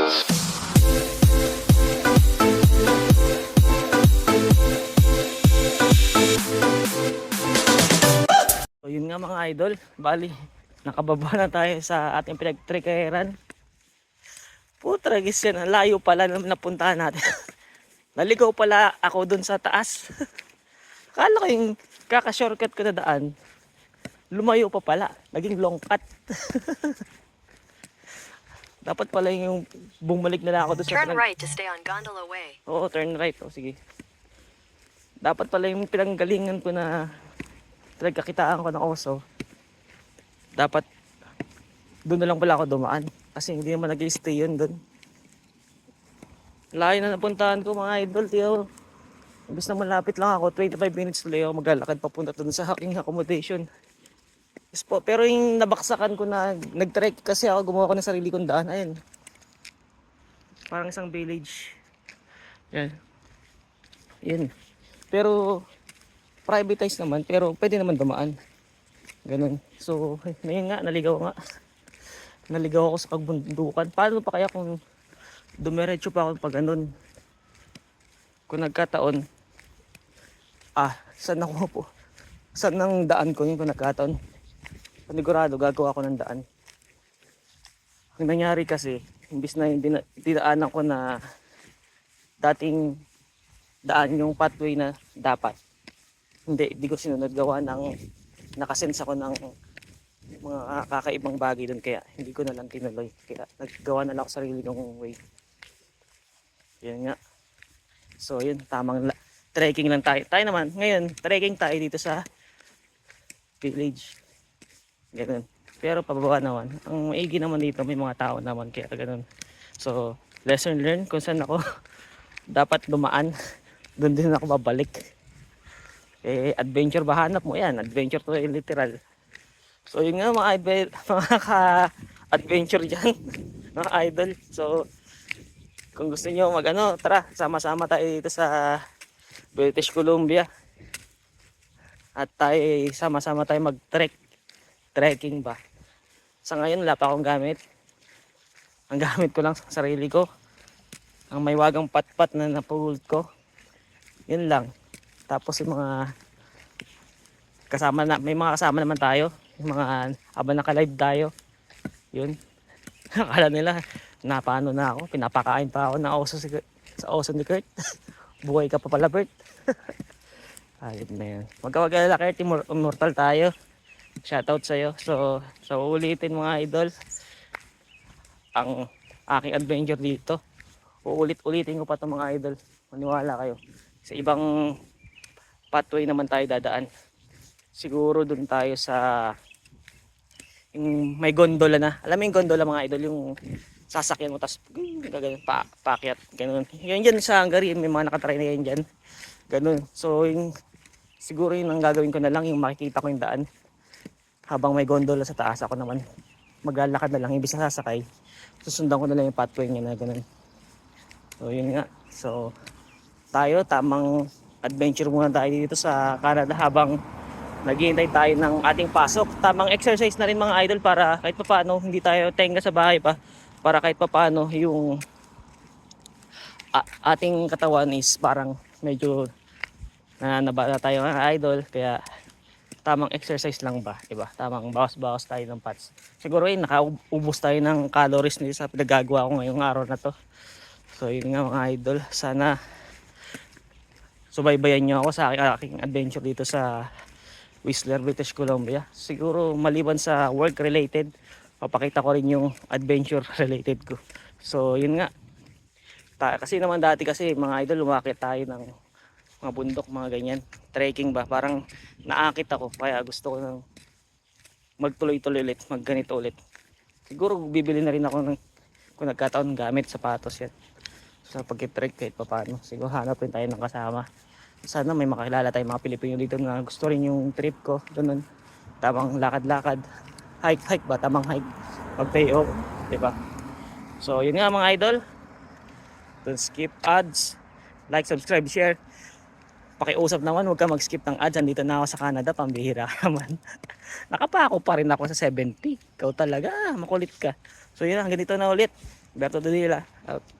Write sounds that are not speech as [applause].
So yun nga mga idol, bali, nakababa na tayo sa ating pinagtrikeran. Putragis yan, ang layo pala na napuntahan natin. [laughs] Naligaw pala ako dun sa taas. [laughs] Kala ko yung kaka-shortcut ko na daan, lumayo pa pala, naging long cut. [laughs] Dapat pala yung bumalik na lang ako dun sa Turn right to stay on Gondola Way. Oo, turn right. O, sige. Dapat pala yung pinanggalingan ko na pinagkakitaan ko ng oso. Dapat doon na lang pala ako dumaan. Kasi hindi naman nag-stay yun doon. Layo na napuntahan ko mga idol. Tiyo. Imbis na malapit lang ako, 25 minutes tuloy ako maglalakad papunta doon sa aking accommodation. Yes po, pero yung nabaksakan ko na nag-trek kasi ako gumawa ko ng sarili kong daan. Ayun. Parang isang village. Yan. Yan. Pero privatized naman, pero pwede naman dumaan. Ganun. So, ngayon nga, naligaw nga. Naligaw ako sa pagbundukan. Paano pa kaya kung dumiretso pa ako pag ganun? Kung nagkataon, ah, saan ako po? Saan ang daan ko yun kung nagkataon? Panigurado, gagawa ko ng daan. Ang nangyari kasi, imbis na yung dina- dinaanan ko na dating daan yung pathway na dapat. Hindi, hindi ko sinunod gawa ng nakasense ako ng mga kakaibang bagay doon kaya hindi ko na lang tinuloy. Kaya naggawa na lang ako sarili kong way. Yan nga. So yun, tamang trekking lang tayo. Tayo naman, ngayon, trekking tayo dito sa village. Ganun. Pero pababa naman. Ang maigi naman dito, may mga tao naman kaya ganun. So, lesson learned kung saan ako [laughs] dapat dumaan. [laughs] Doon din ako babalik. Eh, adventure ba hanap mo yan? Adventure to eh, literal. So, yun nga mga [laughs] mga ka-adventure dyan. mga idol. So, kung gusto niyo mag ano, tara, sama-sama tayo dito sa British Columbia. At tayo, sama-sama tayo mag-trek. Trekking ba? Sa ngayon, wala pa akong gamit. Ang gamit ko lang sa sarili ko. Ang may wagang pat-pat na napulot ko. Yun lang. Tapos yung mga kasama na, may mga kasama naman tayo. Yung mga habang naka-live tayo. Yun. [laughs] Akala nila, napano na ako. Pinapakain pa ako ng oso si, sa oso ni Kurt. [laughs] Buhay ka pa pala, Bert. [laughs] Ayun na yun. Magkawagalala, Kurt. Immor- Immortal tayo. Shoutout sa'yo. So, so ulitin mga idol. Ang aking adventure dito. Uulit-ulitin ko pa itong mga idol. Maniwala kayo. Sa ibang pathway naman tayo dadaan. Siguro dun tayo sa yung may gondola na. Alam mo yung gondola mga idol, yung sasakyan mo tapos gagawin pa paakyat ganun. Yan dyan sa Hungary, may mga nakatry na yan dyan. Ganun. So yung siguro yun ang gagawin ko na lang yung makikita ko yung daan. Habang may gondola sa taas ako naman maglalakad na lang na sasakay. Susundan ko na lang yung pathway niya na ganun. So yun nga. So tayo tamang adventure muna tayo dito sa Canada habang naghihintay tayo ng ating pasok. Tamang exercise na rin mga idol para kahit pa paano hindi tayo tenga sa bahay pa para kahit pa paano yung ating katawan is parang medyo nananaba na tayo mga idol kaya tamang exercise lang ba, 'di ba? Tamang bawas-bawas tayo ng fats. Siguro eh nakaubos tayo ng calories nito sa pinagagawa ko ngayong araw na to. So yun nga mga idol, sana subaybayan nyo ako sa aking, aking adventure dito sa Whistler, British Columbia. Siguro maliban sa work related, papakita ko rin yung adventure related ko. So yun nga. Ta- kasi naman dati kasi mga idol lumakit tayo ng mga bundok, mga ganyan. Trekking ba? Parang naakit ako. Kaya gusto ko nang magtuloy-tuloy ulit, magganito ulit. Siguro bibili na rin ako ng kung nagkataon gamit, sapatos yan. Sa pag-trek kahit pa paano. Siguro hanap rin tayo ng kasama. Sana may makakilala tayong mga Pilipino dito na gusto rin yung trip ko. Ganun. Tamang lakad-lakad. Hike-hike ba? Tamang hike. Pag-pay off. Diba? So, yun nga mga idol. Don't skip ads. Like, subscribe, share. Pakiusap naman, huwag ka mag-skip ng ads. Andito na ako sa Canada, pambihira [laughs] naman. Nakapako pa rin ako sa 70. Ikaw talaga, makulit ka. So yun, hanggang dito na ulit. Berto Danila, out.